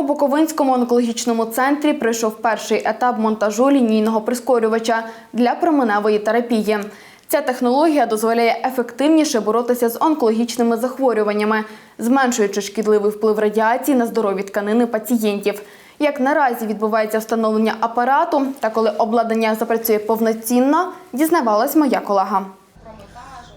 У Буковинському онкологічному центрі пройшов перший етап монтажу лінійного прискорювача для променевої терапії. Ця технологія дозволяє ефективніше боротися з онкологічними захворюваннями, зменшуючи шкідливий вплив радіації на здорові тканини пацієнтів. Як наразі відбувається встановлення апарату та коли обладнання запрацює повноцінно, дізнавалась моя колега.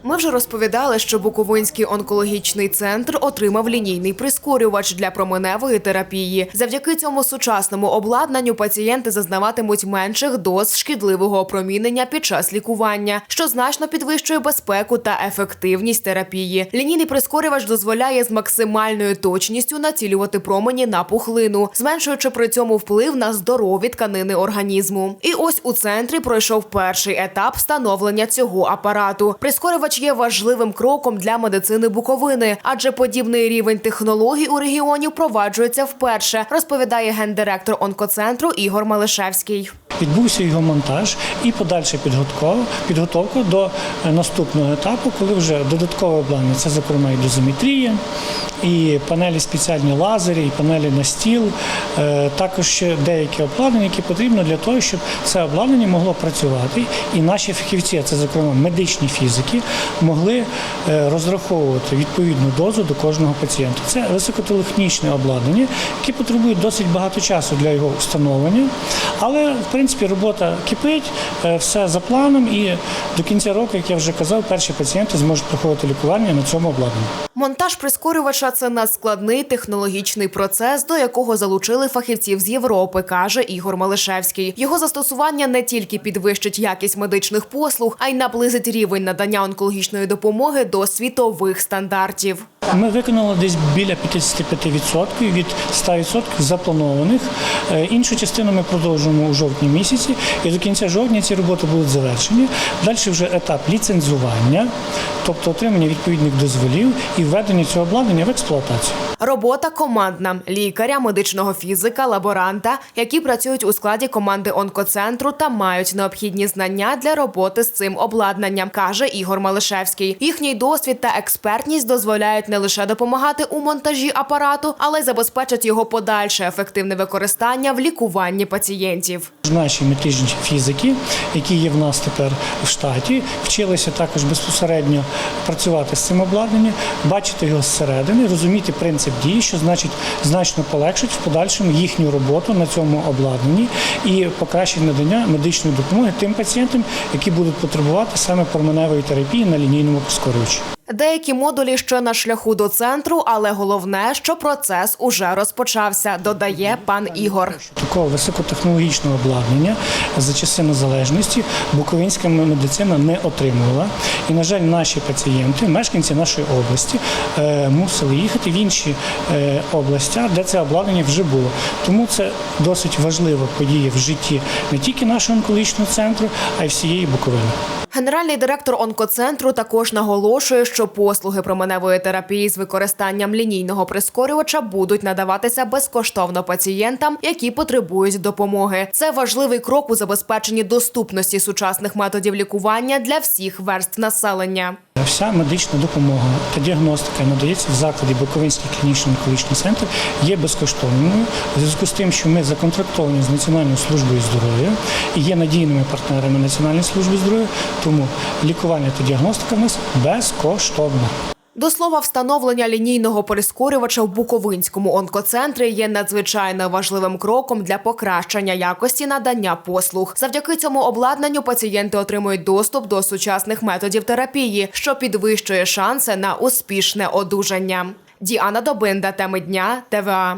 Ми вже розповідали, що Буковинський онкологічний центр отримав лінійний прискорювач для променевої терапії. Завдяки цьому сучасному обладнанню пацієнти зазнаватимуть менших доз шкідливого опромінення під час лікування, що значно підвищує безпеку та ефективність терапії. Лінійний прискорювач дозволяє з максимальною точністю націлювати промені на пухлину, зменшуючи при цьому вплив на здорові тканини організму. І ось у центрі пройшов перший етап встановлення цього апарату. Прискорювач є важливим кроком для медицини Буковини, адже подібний рівень технологій у регіоні впроваджується вперше, розповідає гендиректор онкоцентру Ігор Малишевський. Відбувся його монтаж і подальша підготовка, до е, наступного етапу, коли вже додаткове обладнання, це зокрема і дозиметрія, і панелі спеціальні лазері, і панелі на стіл, е, також ще деякі обладнання, які потрібно для того, щоб це обладнання могло працювати, і наші фахівці, це зокрема медичні фізики, могли е, розраховувати відповідну дозу до кожного пацієнта. Це високотехнічне обладнання, яке потребує досить багато часу для його встановлення, але в принципі робота кипить, е, все за планом, і до кінця року, як я вже казав, перші пацієнти зможуть проходити лікування на цьому обладнанні. Монтаж прискорювача це надскладний технологічний процес, до якого залучили фахівців з Європи, каже Ігор Малишевський. Його застосування не тільки підвищить якість медичних послуг, а й наблизить рівень надання онкологічної допомоги до світових стандартів. Ми виконали десь біля 55% від 100% запланованих. Е, Іншу частину ми продовжуємо у жовтні місяці, і до кінця жовтня ці роботи будуть завершені. Далі вже етап ліцензування, тобто отримання відповідних дозволів і введення цього обладнання в експлуатацію. Робота командна лікаря, медичного фізика, лаборанта, які працюють у складі команди онкоцентру та мають необхідні знання для роботи з цим обладнанням, каже Ігор Малишевський. Їхній досвід та експертність дозволяють не лише допомагати у монтажі апарату, але й забезпечать його подальше ефективне використання в лікуванні пацієнтів. Наші медичні фізики, які є в нас тепер в штаті, вчилися також безпосередньо працювати з цим обладнанням, бачити його зсередини, розуміти принцип дії, що значить значно полегшить в подальшому їхню роботу на цьому обладнанні і покращить надання медичної допомоги тим пацієнтам, які будуть потребувати саме променевої терапії на лінійному прискорювачі. Деякі модулі ще на шляху до центру, але головне, що процес уже розпочався, додає пан Ігор. Такого високотехнологічного обладнання за часи незалежності буковинська медицина не отримувала. І, на жаль, наші пацієнти, мешканці нашої області, е, мусили їхати в інші е, області, де це обладнання вже було. Тому це досить важлива подія в житті не тільки нашого онкологічного центру, а й всієї Буковини. Генеральний директор онкоцентру також наголошує, що послуги променевої терапії з використанням лінійного прискорювача будуть надаватися безкоштовно пацієнтам, які потребують допомоги. Це важливий крок у забезпеченні доступності сучасних методів лікування для всіх верств населення. Вся медична допомога та діагностика надається в закладі Буковинський клінічний онкологічний центр є безкоштовною у зв'язку з тим, що ми законтрактовані з Національною службою здоров'я і є надійними партнерами Національної служби здоров'я, тому лікування та діагностика в нас безкоштовна. До слова, встановлення лінійного прискорювача в Буковинському онкоцентрі є надзвичайно важливим кроком для покращення якості надання послуг. Завдяки цьому обладнанню пацієнти отримують доступ до сучасних методів терапії, що підвищує шанси на успішне одужання. Діана Добинда, теми дня, ТВА.